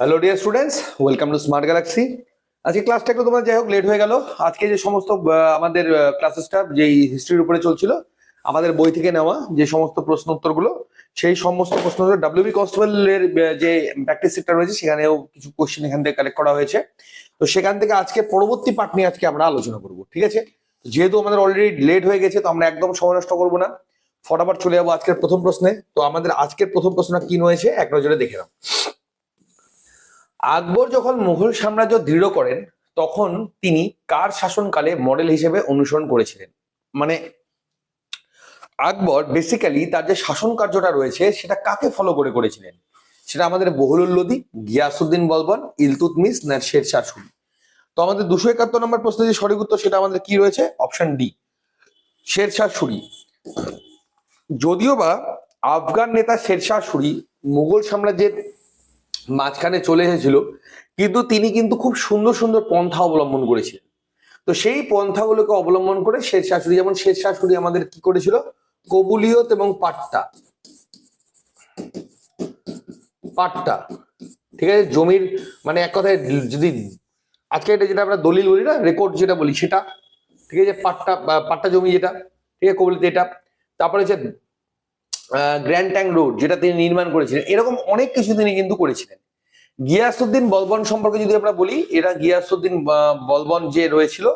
Hello dear students welcome to smart galaxy আজকে ক্লাসটা একটু তোমার যাই হোক লেট হয়ে গেল। আজকে যে সমস্ত আমাদের ক্লাসেসটা যে হিস্ট্রির উপরে চলছিল, আমাদের বই থেকে নেওয়া, যে সমস্ত প্রশ্ন উত্তরগুলো সেই সমস্ত প্রশ্ন ডাব্লিউবি কনস্টেবলের যে প্র্যাকটিস সেক্টর রয়েছে, সেখানেও কিছু কোশ্চেন এখান থেকে কালেক্ট করা হয়েছে। তো সেখান থেকে আজকে পরবর্তী পার্ট নিয়ে আজকে আমরা আলোচনা করব, ঠিক আছে? যেহেতু আমাদের অলরেডি লেট হয়ে গেছে, তো আমরা একদম সময় নষ্ট করব না। ফটাফট চলে যাব আজকের প্রথম প্রশ্নে। তো আমাদের আজকের প্রথম প্রশ্নটা কি রয়েছে, এক নজরে দেখে নাও। আকবর যখন মুঘল সাম্রাজ্য দৃঢ় করেন, তখন তিনি কার শাসনকালে মডেল হিসেবে অনুসরণ করেছিলেন? মানে আকবর বেসিক্যালি তার যে শাসন কার্যটা রয়েছে, সেটা কাকে ফলো করে করেছিলেন? সেটা আমাদের বহুলুল লোদি গিয়াসুদ্দিন বলবন ইলতুতমিস না শেরশাহ সুরি। তো আমাদের দুশো একাত্তর নম্বর প্রশ্নের যে সঠিক উত্তর, সেটা আমাদের কি রয়েছে? Option D Sher Shah Suri. যদিও বা আফগান নেতা শেরশাহ সুরি মুঘল সাম্রাজ্যের মাঝখানে চলে এসেছিল, কিন্তু তিনি কিন্তু খুব সুন্দর সুন্দর পন্থা অবলম্বন করেছিলেন। তো সেই পন্থাগুলোকে অবলম্বন করে শের শাশুড়ি যেমন শের শাশুড়ি আমাদের কি করেছিল? কবুলিয়ত এবং পাট্টা। পাট্টা। ঠিক আছে? জমির মানে এক কথায় যদি আজকে এটা যেটা আমরা দলিল বলি না রেকর্ড যেটা বলি, সেটা, ঠিক আছে? পাট্টা পাট্টা জমি যেটা, ঠিক আছে? কবলিত এটা। তারপরে হচ্ছে গ্র্যান্ড ট্যাং রোড যেটা তিনি নির্মাণ করেছিলেন, এরকম অনেক কিছু তিনি কিন্তু করেছিলেন। গিয়াসুদ্দিন বলবন সম্পর্কে যদি আমরা বলি, এরা গিয়াসুদ্দিন বলবন যে রয়েছিল,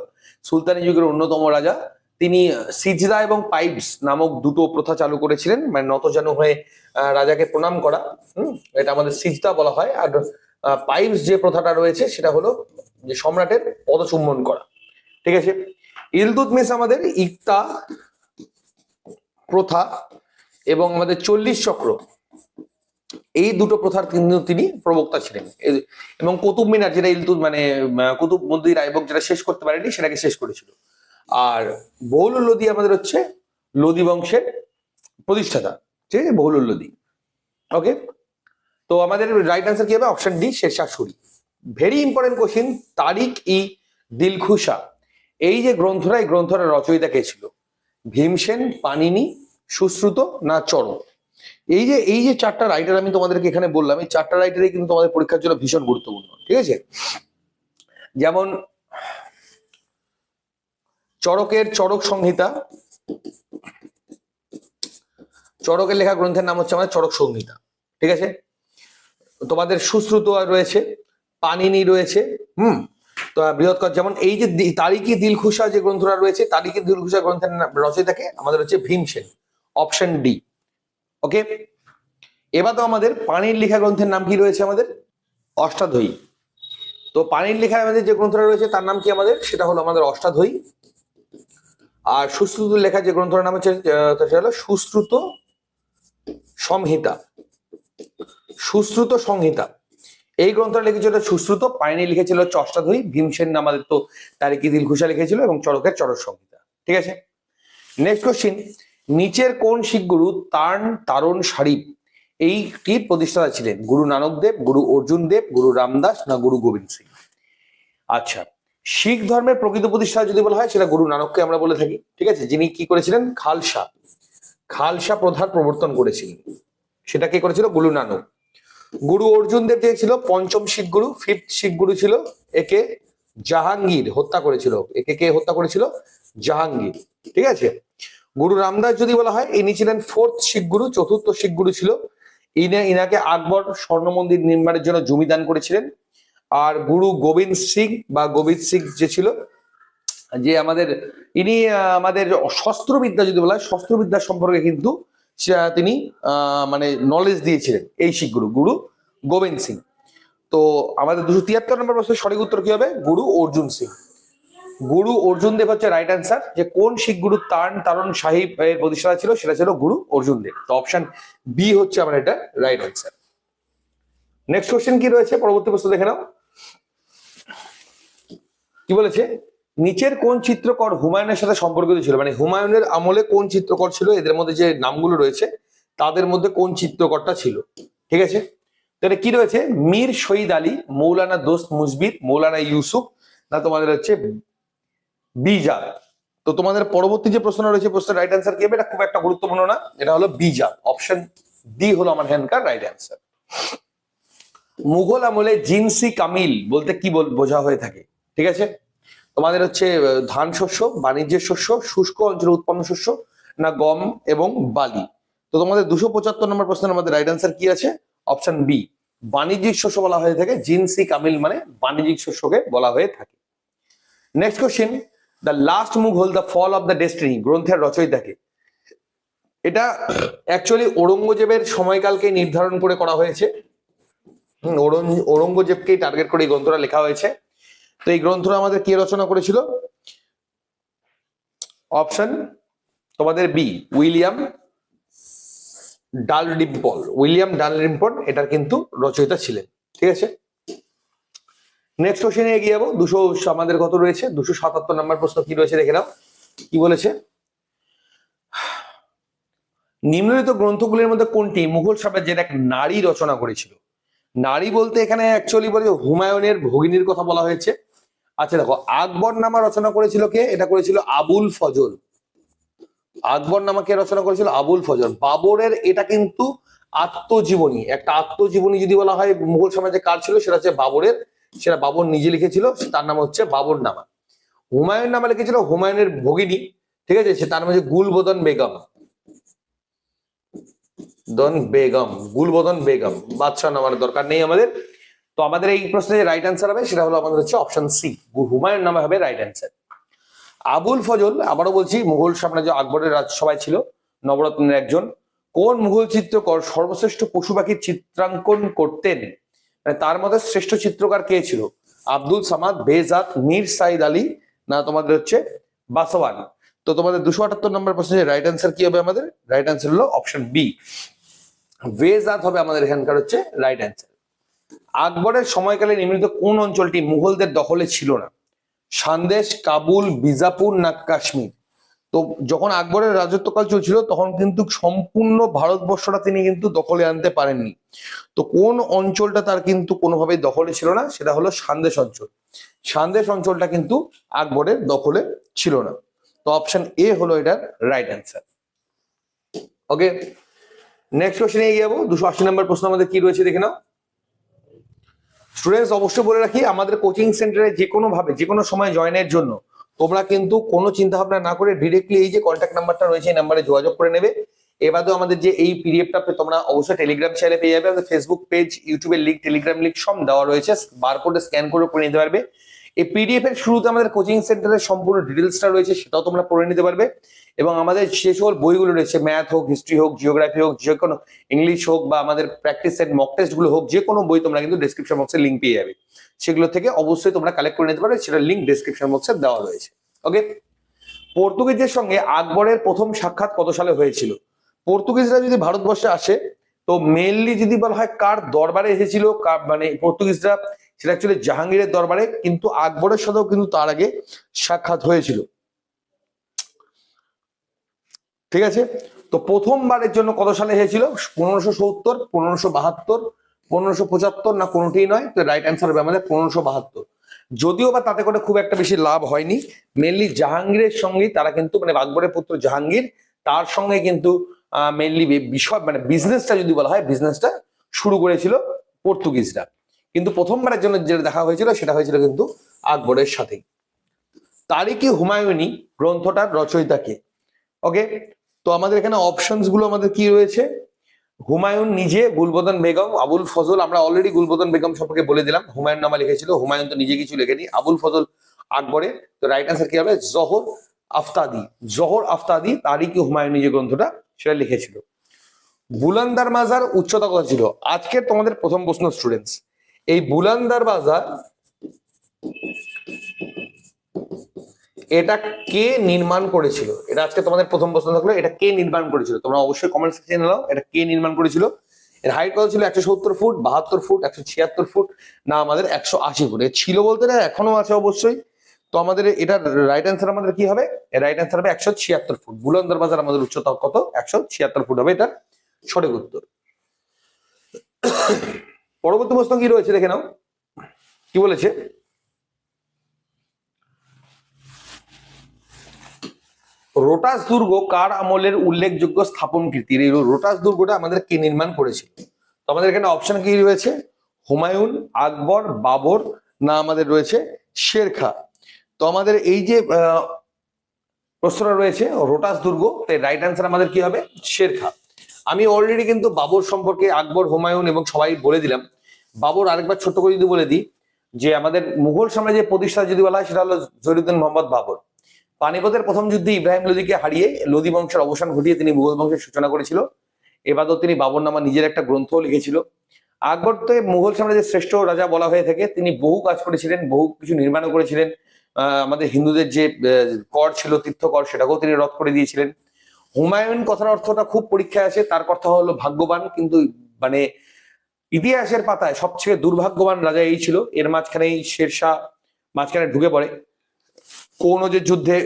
সুলতানি যুগের অন্যতম রাজা, তিনি সিজদা এবং পাইপস নামক দুটো প্রথা চালু করেছিলেন মানে নতজানু হয়ে রাজাকে প্রণাম করা, হুম, এটা আমাদের সিজদা বলা হয়, আর পাইপস যে প্রথাটা রয়েছে, সেটা হলো যে সম্রাটের পদচুম্বন করা। ঠিক আছে? ইলতুতমিস আমাদের ইকতা প্রথা এবং আমাদের চল্লিশ চক্র, এই দুটো প্রথার কিন্তু তিনি প্রবক্তা ছিলেন। এবং কুতুব মিনার যেটা ইলতুত মানে কুতুব মন্দির আইবক যেটা শেষ করতে পারেনি, সেটাকে শেষ করেছিল। আর বহুল লোদি আমাদের হচ্ছে লোদি বংশের প্রতিষ্ঠাতা, ঠিক আছে? বহুল লোদি ওকে তো আমাদের রাইট আনসার কি হবে? Option D Sher Shah very important question Tarikh e Dilkusha. এই যে গ্রন্থটা, এই গ্রন্থটা রচয়িতা কে ছিল? ভীমসেন পানিনি সুশ্রুত না চরম? এই যে এই যে চারটা রাইটার আমি তোমাদেরকে এখানে বললাম, এই চারটা রাইটারই কিন্তু তোমাদের পরীক্ষার জন্য ভীষণ গুরুত্বপূর্ণ, ঠিক আছে? যেমন চরকের চরক সংহিতা চরকের লেখা গ্রন্থের নাম হচ্ছে আমাদের চরক সংহিতা, ঠিক আছে? তোমাদের সুশ্রুত রয়েছে, পানিনি রয়েছে, হুম? তো বৃহৎকর যেমন এই যে তারিকি দিলখুশা যে গ্রন্থটা রয়েছে তারিকি দিলখুশা গ্রন্থের রচয়িতাকে আমাদের হচ্ছে ভীমসেন অপশন ডি ওকে এবার তো আমাদের পানির লেখা গ্রন্থের নাম কি রয়েছে আমাদের? অষ্টাধ্যায়ী। তো পানির লেখা আমাদের যে গ্রন্থটা রয়েছে, তার নাম কি আমাদের? সেটা হলো আমাদের অষ্টাধ্যায়ী। আর সুশ্রুত লেখা যে গ্রন্থটার নাম হচ্ছে সেটা হলো সুশ্রুত সংহিতা। সুশ্রুত সংহিতা। এই গ্রন্থটা লিখেছিল সুশ্রুত পাইনি লিখেছিল অষ্টাধ্যায়ী, ভীমসেন আমাদের তো তারিকি দিল ঘুষা লিখেছিল এবং চরকের চরক সংহিতা। ঠিক আছে? নেক্সট কোশ্চিন নিচের কোন শিখ গুরু তান তারণ শারিফ এইটির প্রতিষ্ঠাতা ছিলেন? গুরু নানক দেব, গুরু অর্জুন দেব, গুরু রামদাস না গুরু গোবিন্দ সিং? আচ্ছা শিখ ধর্মের প্রকৃত প্রতিষ্ঠা যদি বলা হয়, সেটা গুরু নানককে আমরা বলে থাকি, ঠিক আছে? যিনি কি করেছিলেন? খালসা। খালসা প্রধান প্রবর্তন করেছিলেন। সেটা কে করেছিল? গুরু নানক। গুরু অর্জুন দেব ছিল, পঞ্চম শিখ গুরু ফিফথ শিখ গুরু ছিল, একে জাহাঙ্গীর হত্যা করেছিল। একে কে হত্যা করেছিল? জাহাঙ্গীর। ঠিক আছে? গুরু রামদাস যদি বলা হয়, ইনি ছিলেন ফোর্থ শিখ গুরু, চতুর্থ শিখ গুরু ছিল। ইনি, ইনাকে আকবর স্বর্ণ মন্দির নির্মাণের জন্য জমি দান করেছিলেন। আর গুরু গোবিন্দ সিং বা গোবিন্দ সিং যে ছিল, যে আমাদের, ইনি আমাদের শস্ত্রবিদ্যা যদি বলা হয়, শস্ত্রবিদ্যা সম্পর্কে কিন্তু তিনি মানে নলেজ দিয়েছিলেন এই শিখ গুরু গুরু গোবিন্দ সিং। তো আমাদের দুশো তিয়াত্তর নম্বর প্রশ্নের সঠিক উত্তর কি হবে? গুরু অর্জুন সিং। গুরু অর্জুন দেব হচ্ছে রাইট অ্যান্সার যে কোন শিখ গুরু তান তারণ সাহিব এর প্রতিষ্ঠাতা ছিল সেটা ছিল গুরু অর্জুন দেব। তো অপশন বি হচ্ছে আমার এটা রাইট অ্যান্সার নেক্সট কোশ্চেন কি রয়েছে? পরবর্তী প্রশ্ন দেখে নাও। কি বলেছে? নিচের কোন চিত্রকর হুমায়ুনের সাথে সম্পর্কিত ছিল? মানে হুমায়ুনের আমলে কোন চিত্রকর ছিল? এদের মধ্যে যে নামগুলো রয়েছে, তাদের মধ্যে কোন চিত্রকরটা ছিল? ঠিক আছে? তো এটা কি রয়েছে? মীর শহীদ আলী, মৌলানা দোস্ত মুজবির, মৌলানা ইউসুফ, না তোমাদের হচ্ছে বিজাত তো তোমাদের পরবর্তী যে প্রশ্ন রয়েছে, প্রশ্নের রাইট অ্যান্সার কি হবে? এটা খুব একটা গুরুত্বপূর্ণ না। এটা হলো বিজাত অপশন ডি হলো আমার হ্যান্ডকার রাইট অ্যান্সার মুঘল আমলে জিনসি কামিল বলতে কি বোঝা হয়ে থাকে? ঠিক আছে? তোমাদের হচ্ছে ধান শস্য, বাণিজ্যের শস্য, শুষ্ক অঞ্চলে উৎপন্ন শস্য, না গম এবং বালি। তো তোমাদের দুশো পঁচাত্তর নম্বর প্রশ্নের আমাদের রাইট অ্যান্সার কি আছে? অপশন বি বাণিজ্যিক শস্য বলা হয়ে থাকে, জিনসি কামিল মানে বাণিজ্যিক শস্যকে বলা হয়ে থাকে। Next question the last Mughal the fall of the destiny গ্রন্থের রচয়িতাকে। এটা অ্যাকচুয়ালি ঔরঙ্গজেবের সময়কালকে নির্ধারণ করে করা হয়েছে। ঔরঙ্গজেবকেই টার্গেট করে এই গ্রন্থটা লেখা হয়েছে। তো এই গ্রন্থটা আমাদের কে রচনা করেছিল? অপশন তোমাদের বি, উইলিয়াম ডাল ডালডিম্পল উইলিয়াম ডাল ডালডিম্পল এটার কিন্তু রচয়িতা ছিলেন। ঠিক আছে? নেক্সট কোশ্চেনে এগিয়ে যাব। দুশো আমাদের কত রয়েছে? দুশো সাতাত্তর নম্বর প্রশ্ন কি রয়েছে দেখে নাও। কি বলেছে? নিম্নলিখিত গ্রন্থগুলির মধ্যে কোনটি? মুঘল সাম্রাজ্যের এক নারী রচনা করেছিল। নারী বলতে এখানে অ্যাকচুয়ালি বলে হুমায়ুনের ভগিনীর কথা বলা হয়েছে। আচ্ছা দেখো, আকবর নামা রচনা করেছিল কে? এটা করেছিল আবুল ফজল। আকবর নামা কে রচনা করেছিল? আবুল ফজল। বাবরের এটা কিন্তু আত্মজীবনী। একটা আত্মজীবনী যদি বলা হয়, মুঘল সমাজে কার ছিল? সেটা হচ্ছে বাবরের সেটা বাবর নিজে লিখেছিল, তার নাম হচ্ছে বাবর নামা। হুমায়ুন নামা লিখেছিল, হুমায়ুনের ভগিনী, ঠিক আছে? সে তার নাম হচ্ছে গুলবদন বেগম। দন বেগম, গুলবদন বেগম, বাদশাহ নামার দরকার নেই আমাদের। তো আমাদের এই প্রশ্নে যে রাইট অ্যান্সার হবে, সেটা হলো আমাদের হচ্ছে অপশন সি হুমায়ুন নামে হবে রাইট অ্যান্সার আবুল ফজল, আবারও বলছি, মুঘল সাম্রাজ্য আকবরের রাজসভায় ছিল, নবরত্নের একজন। কোন মুঘল চিত্রকর সর্বশ্রেষ্ঠ পশু পাখির চিত্রাঙ্কন করতেন? তার মধ্যে শ্রেষ্ঠ চিত্রকার কে ছিল? আব্দুল সামাদ, বেজাত, মীর সাইদ আলী, না তোমাদের হচ্ছে বাসওয়ান। তো তোমাদের দুশো আটাত্তর নম্বর প্রশ্নের রাইট অ্যান্সার কি হবে আমাদের? রাইট অ্যান্সার হলো অপশন বি বেজাত হবে আমাদের এখানকার হচ্ছে রাইট অ্যান্সার আকবরের সময়কালে নির্মিত কোন অঞ্চলটি মুঘলদের দখলে ছিল না? সন্দেশ, কাবুল, বিজাপুর, না কাশ্মীর? তো যখন আকবরের রাজত্বকাল চলছিল, তখন কিন্তু সম্পূর্ণ ভারতবর্ষটা তিনি কিন্তু দখলে আনতে পারেননি। তো কোন অঞ্চলটা তার কিন্তু কোনোভাবেই দখলে ছিল না, সেটা হলো সান্দেশ অঞ্চল। সান্দেশ অঞ্চলটা কিন্তু আকবরের দখলে ছিল না। তো অপশন এ হলো এটার রাইট অ্যান্সার ওকে নেক্সট কোশ্চেনে এগিয়ে যাব। দুশো আশি নম্বর প্রশ্ন আমাদের কি রয়েছে দেখে নাও। স্টুডেন্টস অবশ্যই বলে রাখি, আমাদের কোচিং সেন্টারে যে কোনো ভাবে যে কোনো সময় জয়েনের জন্য তোমরা কিন্তু কোনো চিন্তা ভাবনা না করে ডিরেক্টলি এই যে কন্ট্যাক্ট নাম্বারটা রয়েছে, এই নাম্বারে যোগাযোগ করে নেবে। এবারেও আমাদের যে এই পিডিএফটা তোমরা অবশ্যই টেলিগ্রাম চ্যানেলে পেয়ে যাবে। আমাদের ফেসবুক পেজ ইউটিউবের লিঙ্ক টেলিগ্রাম লিঙ্ক সব দেওয়া রয়েছে। বারকোডে স্ক্যান করে করে নিতে পারবে। এই পিডিএফ এর শুরুতে আমাদের কোচিং সেন্টারের সম্পূর্ণ ডিটেলসটা রয়েছে, সেটাও তোমরা পড়ে নিতে পারবে। এবং আমাদের যে সকল বইগুলো রয়েছে ম্যাথ হোক হিস্ট্রি হোক জিওগ্রাফি হোক, যে কোনো ইংলিশ হোক বা আমাদের প্র্যাকটিস সেট মক টেস্টগুলো হোক, যে কোনো বই তোমরা কিন্তু ডেসক্রিপশন বক্সে লিঙ্ক পেয়ে যাবে। সেগুলো থেকে অবশ্যই তোমরা কালেক্ট করে নিতে পারবে সেটা লিঙ্ক ডেসক্রিপশন বক্সে দেওয়া রয়েছে। ওকে পর্তুগিজদের সঙ্গে আকবরের প্রথম সাক্ষাৎ কত সালে হয়েছিল? পর্তুগিজরা যদি ভারতবর্ষে আসে, তো মেনলি যদি বলা হয় কার দরবারে এসেছিল মানে পর্তুগিজরা, সেটা অ্যাকচুয়ালি জাহাঙ্গীরের দরবারে, কিন্তু আকবরের সাথেও কিন্তু তার আগে সাক্ষাৎ হয়েছিল। ঠিক আছে? তো প্রথমবারের জন্য কত সালে হয়েছিল? পনেরোশো সত্তর, পনেরোশো বাহাত্তর, পনেরোশো পঁচাত্তর না কোনোটিই নয়? তো রাইট অ্যান্সার হবে আমাদের পনেরোশো বাহাত্তর। যদিও বা তাতে করে খুব একটা বেশি লাভ হয়নি মেনলি জাহাঙ্গীরের সঙ্গেই তারা কিন্তু মানে আকবরের পুত্র জাহাঙ্গীর, তার সঙ্গে কিন্তু মেনলি বিষয় মানে বিজনেসটা যদি বলা হয় বিজনেসটা শুরু করেছিল পর্তুগিজরা। কিন্তু প্রথমবারের জন্য যেটা দেখা হয়েছিল, সেটা হয়েছিল কিন্তু আকবরের সাথেই। তারিকি হুমায়ুনি গ্রন্থটার রচয়িতাকে? ওকে তো আমাদের এখানে অপশনসগুলো আমাদের কি রয়েছে? হুমায়ুন নিজে, গুলবদন বেগম, আবুল ফজল, আমরা অলরেডি গুলবদন বেগম সম্পর্কে বলে দিলাম। হুমায়ুন নামা লিখেছিল, হুমায়ুন তো নিজে কিছু লেখেনি। আবুল ফজল আকবরে। তো রাইট আনসার কি হবে? জহর আফতাদি। জহর আফতাদি, তারই কি হুমায়ুন যে গ্রন্থটা? সেটা লিখেছিল। বুলান্দার মাজার উচ্চতা কত ছিল? আজকে তোমাদের প্রথম প্রশ্ন স্টুডেন্টস এই বুলান্দার বাজার এটা কে নির্মাণ করেছিল? এটা আজকে তোমাদের প্রথম প্রশ্ন থাকল, এটা কে নির্মাণ করেছিল? তোমরা অবশ্যই কমেন্ট সেকশনে নাও এটা কে নির্মাণ করেছিল? এর হাইট কত ছিল? একশো সত্তর ফুট, বাহাত্তর ফুট, একশো ছিয়াত্তর ফুট, না আমাদের একশো আশি ফুট। ছিল বলতে না, এখনও আছে অবশ্যই। তো আমাদের এটার রাইট অ্যান্সার আমাদের কি হবে? রাইট অ্যান্সার হবে একশো ছিয়াত্তর ফুট। বুলন্দর বাজার আমাদের উচ্চতা কত? একশো ছিয়াত্তর ফুট হবে এটা। সঠিক উত্তর। পরবর্তী প্রশ্ন কি রয়েছে? দেখে নাও। কি বলেছে? রোটাস দুর্গ কার আমলের উল্লেখযোগ্য স্থাপন কীর্তি এই রোটাস দুর্গটা আমাদের কে নির্মাণ করেছিল? তো আমাদের এখানে অপশন কি রয়েছে? হুমায়ুন, আকবর, বাবর, না আমাদের রয়েছে শেরখা। তো আমাদের এই যে প্রশ্নটা রয়েছে রোটাস দুর্গ, তাই রাইট অ্যান্সার আমাদের কি হবে? শেরখা। আমি অলরেডি কিন্তু বাবর সম্পর্কে আকবর, হুমায়ুন এবং সবাই বলে দিলাম। বাবর আরেকবার ছোট্ট করে যদি বলে দিই যে, আমাদের মুঘল সাম্রাজ্যের প্রতিষ্ঠা যদি বলা হয়, সেটা হলো জহিরুদ্দিন মোহাম্মদ বাবর। পানিপথের প্রথম যুদ্ধে ইব্রাহিম লোদিকে হারিয়ে লোদি বংশের অবসান ঘটিয়ে তিনি মুঘল বংশের সূচনা করেছিল। এবাদও তিনি বাবর নামা নিজের একটা গ্রন্থও লিখেছিল। আকবর তো মুঘল সাম্রাজ্যের শ্রেষ্ঠ রাজা বলা হয়ে থাকে। তিনি বহু কাজ করেছিলেন, বহু কিছু নির্মাণও করেছিলেন। আমাদের হিন্দুদের যে কর ছিল তীর্থ কর সেটাকেও তিনি রদ করে দিয়েছিলেন। হুমায়ুন কথার অর্থটা খুব পরীক্ষায় আছে তার কথা হলো ভাগ্যবান, কিন্তু মানে ইতিহাসের পাতায় সবচেয়ে দুর্ভাগ্যবান রাজা এই ছিল। এর মাঝখানেই শেরশাহ মাঝখানে ঢুকে পড়ে। কৌনজের যুদ্ধে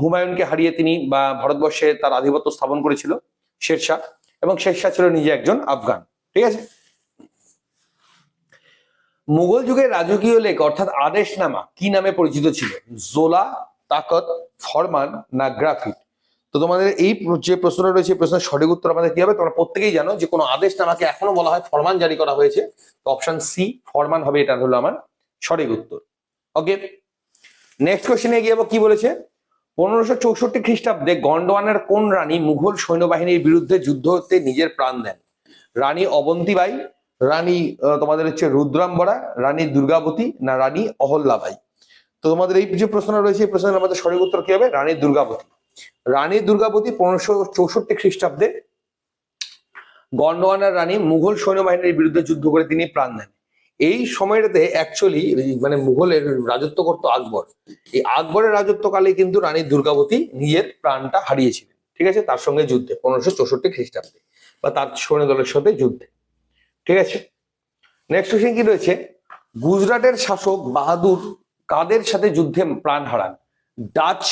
হুমায়ুনকে হারিয়ে তিনি বা ভারতবর্ষে তার আধিপত্য স্থাপন করেছিল শেরশাহ এবং শেরশাহ ছিল নিজে একজন আফগান, ঠিক আছে? মুঘল যুগের রাজকীয় লেখ, অর্থাৎ আদেশনামা, কি নামে পরিচিত ছিল? জোলা, তাকত, ফরমান, না গ্রাফিট? তো তোমাদের এই যে প্রশ্নটা রয়েছে, এই প্রশ্নের সঠিক উত্তর আমাদের কি হবে? তোমরা প্রত্যেকেই জানো যে কোনো আদেশনামাকে এখনও বলা হয় ফরমান জারি করা হয়েছে। তো অপশন সি ফরমান হবে এটা হলো আমার সঠিক উত্তর। ওকে নেক্সট কোশ্চেনে গিয়ে কি বলেছে? পনেরোশো চৌষট্টি খ্রিস্টাব্দে গন্ডওয়ানের কোন রানী মুঘল সৈন্যবাহিনীর বিরুদ্ধে যুদ্ধ হতে নিজের প্রাণ দেন? রানী অবন্তিবাই রানী তোমাদের হচ্ছে রুদ্রাম্বরা, রানী দুর্গাবতী না রানী অহল্যাবাই? তো তোমাদের এই যে প্রশ্ন রয়েছে, এই প্রশ্নের আমাদের সঠিক উত্তর কি হবে? রানী দুর্গাবতী। রানী দুর্গাবতী পনেরোশো চৌষট্টি খ্রিস্টাব্দে গন্ডওয়ানার রানী মুঘল সৈন্যবাহিনীর বিরুদ্ধে যুদ্ধ করে তিনি প্রাণ দেন। এই সময়টাতে অ্যাকচুয়ালি মানে মুঘলের রাজত্ব করত আকবর। এই আকবরের রাজত্বকালে কিন্তু রানী দুর্গাবতী নিজের প্রাণটা হারিয়েছিলেন। ঠিক আছে? তার সঙ্গে যুদ্ধে, পনেরোশো চৌষট্টি খ্রিস্টাব্দে। বা তার সৈন্য দলের সাথে যুদ্ধে। ঠিক আছে? নেক্সট কোশ্চেন কি রয়েছে? গুজরাটের শাসক বাহাদুর কাদের সাথে যুদ্ধে প্রাণ হারান? ডাচ,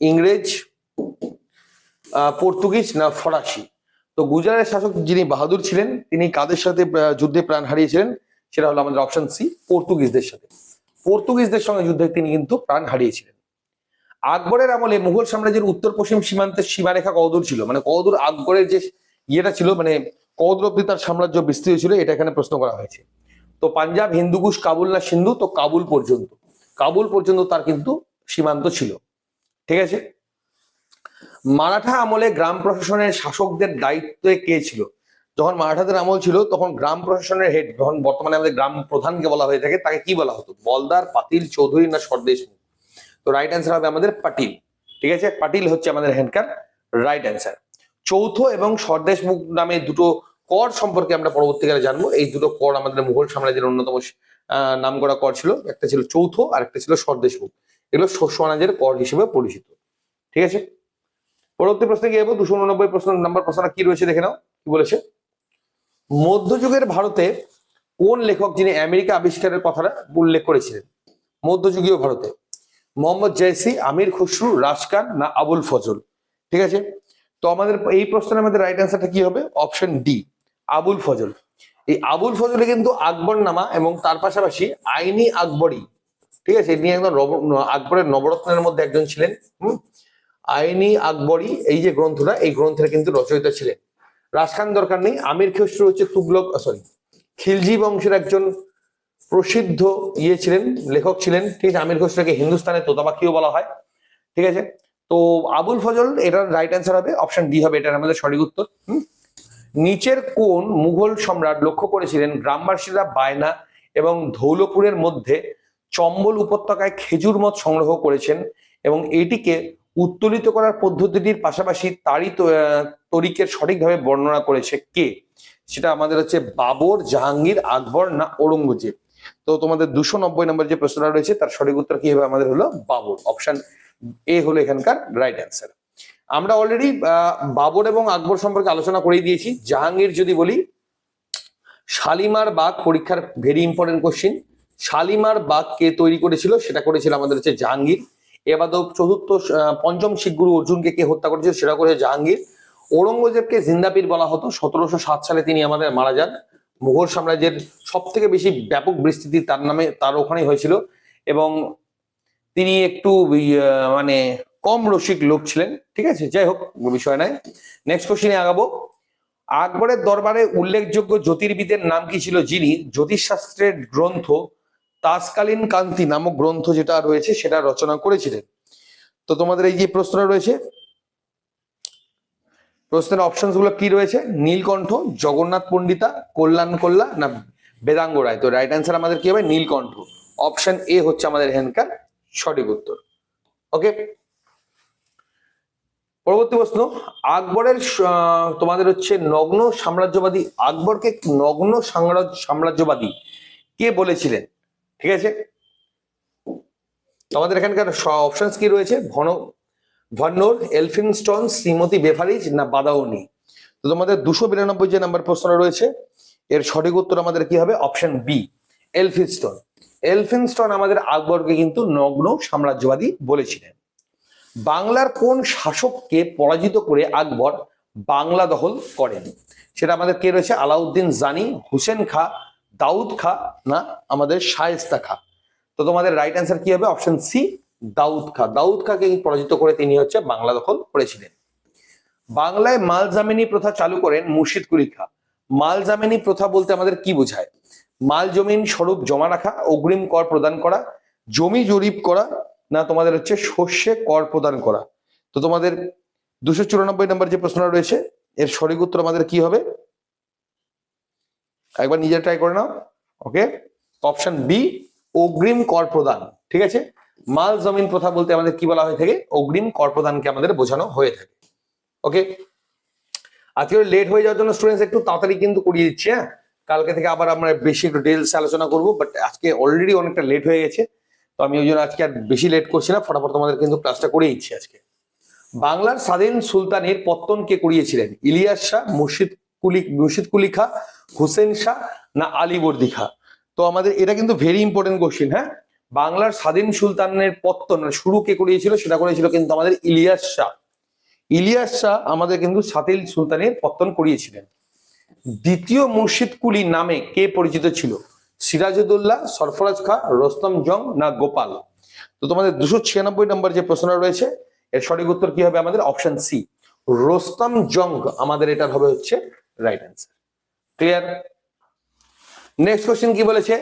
ইংরেজ পর্তুগিজ না ফরাসি? তো গুজরাটের শাসক যিনি বাহাদুর ছিলেন, তিনি কাদের সাথে যুদ্ধে প্রাণ হারিয়েছিলেন? সেটা হলো আমাদের অপশন সি পর্তুগিজদের সাথে। পর্তুগিজদের সঙ্গে যুদ্ধে তিনি কিন্তু প্রাণ হারিয়েছিলেন। আকবরের আমলে মুঘল সাম্রাজ্যের উত্তর পশ্চিম সীমান্তের সীমারেখা কদূর ছিল। মানে কদূর আকবরের যে ইয়েটা ছিল মানে কদূর অব্দি তার সাম্রাজ্য বিস্তৃত ছিল, এটা এখানে প্রশ্ন করা হয়েছে। তো পাঞ্জাব, হিন্দুকুশ, কাবুল না সিন্ধু, তো কাবুল পর্যন্ত। কাবুল পর্যন্ত তার কিন্তু সীমান্ত ছিল। ঠিক আছে? মারাঠা আমলে গ্রাম প্রশাসনের শাসকদের দায়িত্বে কে ছিল? যখন মারাঠাদের আমল ছিল, তখন গ্রাম প্রশাসনের হেড যখন বর্তমানে আমাদের গ্রাম প্রধানকে বলা হয়ে থাকে, তাকে কি বলা হতো? বলদার, পাতিল, চৌধুরী না সর্দেশ তো রাইট অ্যান্সার হবে আমাদের পাটিল। ঠিক আছে? পাটিল হচ্ছে আমাদের হ্যান্ডকার রাইট অ্যান্সার চৌথ এবং স্বদেশ মুখ নামে দুটো কর সম্পর্কে আমরা পরবর্তীকালে জানব। এই দুটো কর আমাদের মুঘল সাম্রাজ্যের অন্যতম নাম করা কর ছিল। একটা ছিল চৌথ, আর একটা ছিল স্বদেশ মুখ। এগুলো শস্য অনাজের কর হিসেবে পরিচিত। ঠিক আছে? পরবর্তী প্রশ্নে গিয়ে দুশো উননব্বই প্রশ্ন, নাম্বার প্রশ্ন কি রয়েছে দেখে নাও। কি বলেছে? মধ্যযুগের ভারতে কোন লেখক যিনি আমেরিকা আবিষ্কারের কথাটা উল্লেখ করেছিলেন? মধ্যযুগীয় ভারতে। মোহাম্মদ জয়সি, আমির খুসরু, রাজকান না আবুল ফজল? ঠিক আছে? তো আমাদের এই প্রশ্নের আমাদের রাইট অ্যান্সারটা কি হবে? Option D Abul Fazl. এই আবুল ফজলে কিন্তু আকবর নামা এবং তার পাশাপাশি আইনি আকবরী ঠিক আছে? ইনি একদম আকবরের নবরত্নের মধ্যে একজন ছিলেন, হুম? আইনি আকবরী এই যে গ্রন্থটা, এই গ্রন্থের কিন্তু রচয়িতা ছিলেন। রাজখান দরকার নেই। আমির খসরু হচ্ছে তুগলক সরি খিলজি বংশের একজন প্রসিদ্ধ ইয়ে ছিলেন, লেখক ছিলেন। ঠিক আছে, আমির খসরুকে হিন্দুস্তানের তোতাপাখিও বলা হয়। ঠিক আছে, তো আবুল ফজল এটার রাইট অ্যান্সার হবে অপশন ডি হবে, এটার আমাদের সঠিক উত্তর? নিচের কোন মুঘল সম্রাট লক্ষ্য করেছিলেন গ্রামবাসীরা বায়না এবং ধৌলপুরের মধ্যে চম্বল উপত্যকায় খেজুর মদ সংগ্রহ করেছেন এবং এটিকে উত্তোলিত করার পদ্ধতিটির পাশাপাশি তারই তরিকের সঠিকভাবে বর্ণনা করেছে কে? সেটা আমাদের হচ্ছে বাবর, জাহাঙ্গীর, আকবর না ঔরঙ্গজেব। তো তোমাদের দুশো নব্বই নম্বর যে প্রশ্নটা রয়েছে, তার সঠিক উত্তর কি হবে? আমাদের হলো বাবর। অপশন এ হলো এখানকার রাইট অ্যান্সার আমরা অলরেডি বাবর এবং আকবর সম্পর্কে আলোচনা করেই দিয়েছি। জাহাঙ্গীর যদি বলি, শালিমার বাঘ পরীক্ষার ভেরি ইম্পর্টেন্ট কোশ্চিন শালিমার বাঘ কে তৈরি করেছিল? সেটা করেছিল আমাদের হচ্ছে জাহাঙ্গীর। এবাদও চতুর্থ পঞ্চম শিখ গুরু অর্জুনকে কে হত্যা করেছিল সেটা করেছে জাহাঙ্গীর। ঔরঙ্গজেবকে জিন্দাপীর বলা হতো। সতেরোশো সাত সালে তিনি আমাদের মারা যান। মুঘল সাম্রাজ্যের সব থেকে বেশি ব্যাপক বিস্তৃতি তার নামে, তার ওখানেই হয়েছিল। এবং তিনি একটু মানে কম রসিক লোক ছিলেন। ঠিক আছে? যাই হোক, বিষয় নাই। নেক্সট কোশ্চিনে আগাবো। আকবরের দরবারে উল্লেখযোগ্য জ্যোতির্বিদের নাম কি ছিল যিনি? জ্যোতিষশাস্ত্রের গ্রন্থ তাসকালীন কান্তি নামক গ্রন্থ যেটা রয়েছে সেটা রচনা করেছিলেন। তো তোমাদের এই যে প্রশ্নটা রয়েছে, প্রশ্নের অপশনগুলো কি রয়েছে? নীলকণ্ঠ, জগন্নাথ পণ্ডিতা, কল্যাণ কল্লা না বেদাঙ্গ রায়? তো রাইট অ্যান্সার আমাদের কি হবে? নীলকণ্ঠ। অপশন এ হচ্ছে আমাদের এখানকার সঠিক উত্তর। ওকে পরবর্তী প্রশ্ন, আকবরের তোমাদের হচ্ছে নগ্ন সাম্রাজ্যবাদী, আকবরকে নগ্ন সাম্রাজ্য সাম্রাজ্যবাদী কে বলেছিলেন? ঠিক আছে? আমাদের এখানকার অপশনস কি রয়েছে? ঘন ভন্নোর এলফিনস্টন শ্রীমতী বেফারিজ না বাদাউনি? তো তোমাদের দুশো বিরানব্বই যে নাম্বার প্রশ্নটা রয়েছে, এর সঠিক উত্তর আমাদের কি হবে? অপশন বি এলফিনস্টন এলফিনস্টন আমাদের আকবরকে কিন্তু নগ্ন সাম্রাজ্যবাদী বলেছিলেন। বাংলার কোন শাসককে পরাজিত করে আকবর বাংলা দখল করেন? সেটা আমাদের কে রয়েছে? আলাউদ্দিন জানি, হুসেন খা দাউদ খা না আমাদের শায়েস্তা খা। তো তোমাদের রাইট অ্যান্সার কি হবে? অপশন সি দাউদ খা। দাউদ খাকে পরাজিত করে তিনি হচ্ছে বাংলা দখল করেছিলেন। বাংলায় মালজামিনী প্রথা চালু করেন মুর্শিদ কুলি খা। মালজামিনী প্রথা বলতে আমাদের কি বোঝায়? মাল জমিন স্বরূপ জমা রাখা, অগ্রিম কর প্রদান করা, জমি জরিপ করা, না তোমাদের হচ্ছে শস্যে কর প্রদান করা। তো তোমাদের দুশো চুরানব্বই নম্বর যে প্রশ্নটা রয়েছে, এর সঠিক উত্তর আমাদের কি হবে? একবার নিজে ট্রাই করে নাও ওকে অপশন বি অগ্রিম কর প্রদান, ঠিক আছে? মাল, জমিন, প্রথা বলতে আমাদের কি বলা হয়ে থাকে? অগ্রিম কর প্রদানকে আমাদের বোঝানো হয়ে থাকে ওকে আজকে লেট হয়ে যাওয়ার জন্য স্টুডেন্টস একটু তাড়াতাড়ি কিন্তু করিয়ে দিচ্ছি হ্যাঁ? কালকে থেকে আবার আমরা বেশি একটু ডিটেলস আলোচনা করব বাট আজকে অলরেডি অনেকটা লেট হয়ে গেছে, তো আমি ওই জন্য আজকে আর বেশি লেট করছি না, ফটাফট তোমাদের কিন্তু ক্লাসটা করে দিচ্ছি আজকে। বাংলার স্বাধীন সুলতানের পত্তন কে করিয়েছিলেন, ইলিয়াস শাহ, মুর্শিদ কুলি মুর্শিদ কুলি খা হুসেন শাহ না আলীবর্দী খা তো আমাদের, এটা কিন্তু ভেরি ইম্পর্টেন্ট কোশ্চিন হ্যাঁ? বাংলার স্বাধীন সুলতানের পত্তন মানে শুরু কে করিয়েছিল? সেটা করেছিল কিন্তু আমাদের ইলিয়াস শাহ। ইলিয়াস শাহ আমাদের কিন্তু স্বাধীন সুলতানের পত্তন করিয়েছিলেন। দ্বিতীয় মুর্শিদ কুলি নামে কে পরিচিত ছিল? সিরাজউদ্দৌল্লাহ সরফরাজ খা, রোস্তম জং না গোপাল? তো তোমাদের দুশো ছিয়ানব্বই নম্বর যে প্রশ্নটা রয়েছে, এর সঠিক উত্তর কি হবে আমাদের? অপশন সি রোস্তম জং, আমাদের এটা হবে হচ্ছে right answer clear next question কি বলেছে?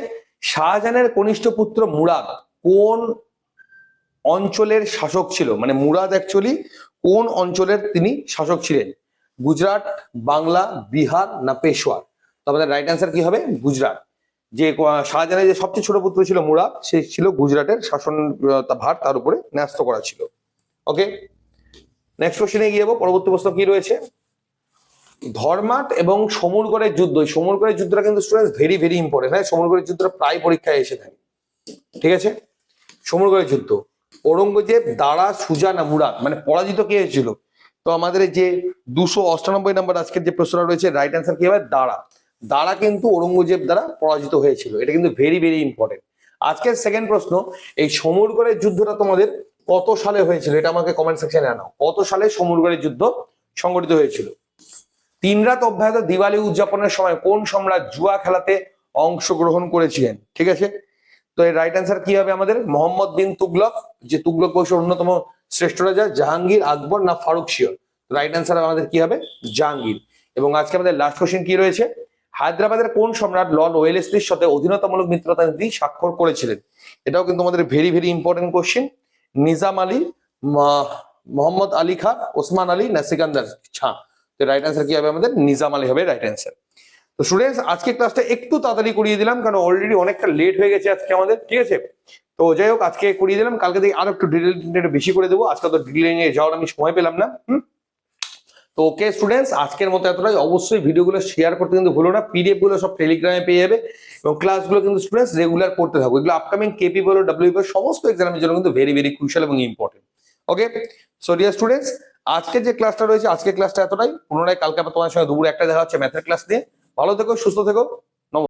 শাহজাহানের কনিষ্ঠ পুত্র মুরাদ কোন অঞ্চলের শাসক ছিল? মানে মুরাদ অ্যাকচুয়ালি কোন অঞ্চলের তিনি শাসক ছিলেন? গুজরাট, বাংলা, বিহার না পেশোয়ার তো আমাদের রাইট অ্যান্সার কি হবে? গুজরাট। যে শাহজাহানের যে সবচেয়ে ছোট পুত্র ছিল মুরাদ, সে ছিল গুজরাটের শাসন ভার তার উপরে ন্যস্ত করা ছিল। ওকে নেক্সট কোশ্চেনে গিয়ে যাব। পরবর্তী প্রশ্ন কি রয়েছে? ধর্মাট এবং সমরগড়ের যুদ্ধ। এই সমরগড়ের যুদ্ধটা কিন্তু স্টুডেন্টস ভেরি ভেরি ইম্পর্টেন্ট হ্যাঁ সমরগড়ের যুদ্ধটা প্রায় পরীক্ষায় এসে থাকে। ঠিক আছে? সমরগড়ের যুদ্ধ। ঔরঙ্গজেব দাঁড়া সুজা না মুরাদ মানে পরাজিত কে হয়েছিল? তো আমাদের যে দুশো অষ্টানব্বই নম্বর আজকের যে প্রশ্নটা রয়েছে রাইট অ্যান্সার কি হবে? দাঁড়া দাঁড়া কিন্তু ঔরঙ্গজেব দ্বারা পরাজিত হয়েছিল। এটা কিন্তু ভেরি ভেরি ইম্পর্টেন্ট আজকের সেকেন্ড প্রশ্ন, এই সমরগড়ের যুদ্ধটা তোমাদের কত সালে হয়েছিল? এটা আমাকে কমেন্ট সেকশনে জানাও। কত সালে সমরগড়ের যুদ্ধ সংগঠিত হয়েছিল? তিন রাত অব্যাহত দিওয়ালি উদযাপনের সময় কোন সম্রাট জুয়া খেলাতে অংশগ্রহণ করেছিলেন? ঠিক আছে? তো এর রাইট অ্যান্সার কি হবে আমাদের? মোহাম্মদ বিন তুগলক, যে তুগলক বংশের অন্যতম শ্রেষ্ঠ রাজা, জাহাঙ্গীর, আকবর না ফারুক শিওর? রাইট অ্যান্সার আমাদের কি হবে? জাহাঙ্গীর। এবং আজকে আমাদের লাস্ট কোশ্চেন কি রয়েছে? হায়দ্রাবাদের কোন সম্রাট লর্ড ওয়েলেসলির সাথে অধীনতামূলক মিত্রতা নীতি স্বাক্ষর করেছিলেন? এটাও কিন্তু আমাদের very very important question Nizam Ali Mohammad Ali Khan Osman Ali না সিকান্দার ছা রাইট অ্যান্সার কি হবে আমাদের? নিজাম আলী হবে রাইট অ্যান্সার তো স্টুডেন্টস আজকে ক্লাসটা একটু তাড়াতাড়ি করিয়ে দিলাম, কারণ অলরেডি অনেকটা লেট হয়ে গেছে আজকে আমাদের, ঠিক আছে? তো যাই হোক, আজকে করিয়ে দিলাম, কালকে থেকে আরও একটু ডিটেল বেশি করে দেবো, আজকে তো ডিটেল নিয়ে যাওয়ার আমি সময় পেলাম না তো ওকে স্টুডেন্টস আজকের মতো এতটাই। অবশ্যই ভিডিওগুলো শেয়ার করতে কিন্তু ভুলো না পিডিএফগুলো সব টেলিগ্রামে পেয়ে যাবে, এবং ক্লাসগুলো কিন্তু স্টুডেন্টস রেগুলার করতে থাকবে এগুলো আপকামিং কেপি বলো ডাব্লিউ বলো, সমস্ত এক্সামের জন্য কিন্তু ভেরি ভেরি ক্রুশাল এবং important okay so dear students আজকে যে ক্লাসটা রয়েছে আজকে ক্লাসটা এতটাই। পুনরায় কালকে আবার তোমার সঙ্গে দুপুরে একটা দেখা হচ্ছে ম্যাথের ক্লাস নিয়ে। ভালো থেকো, সুস্থ থেকো।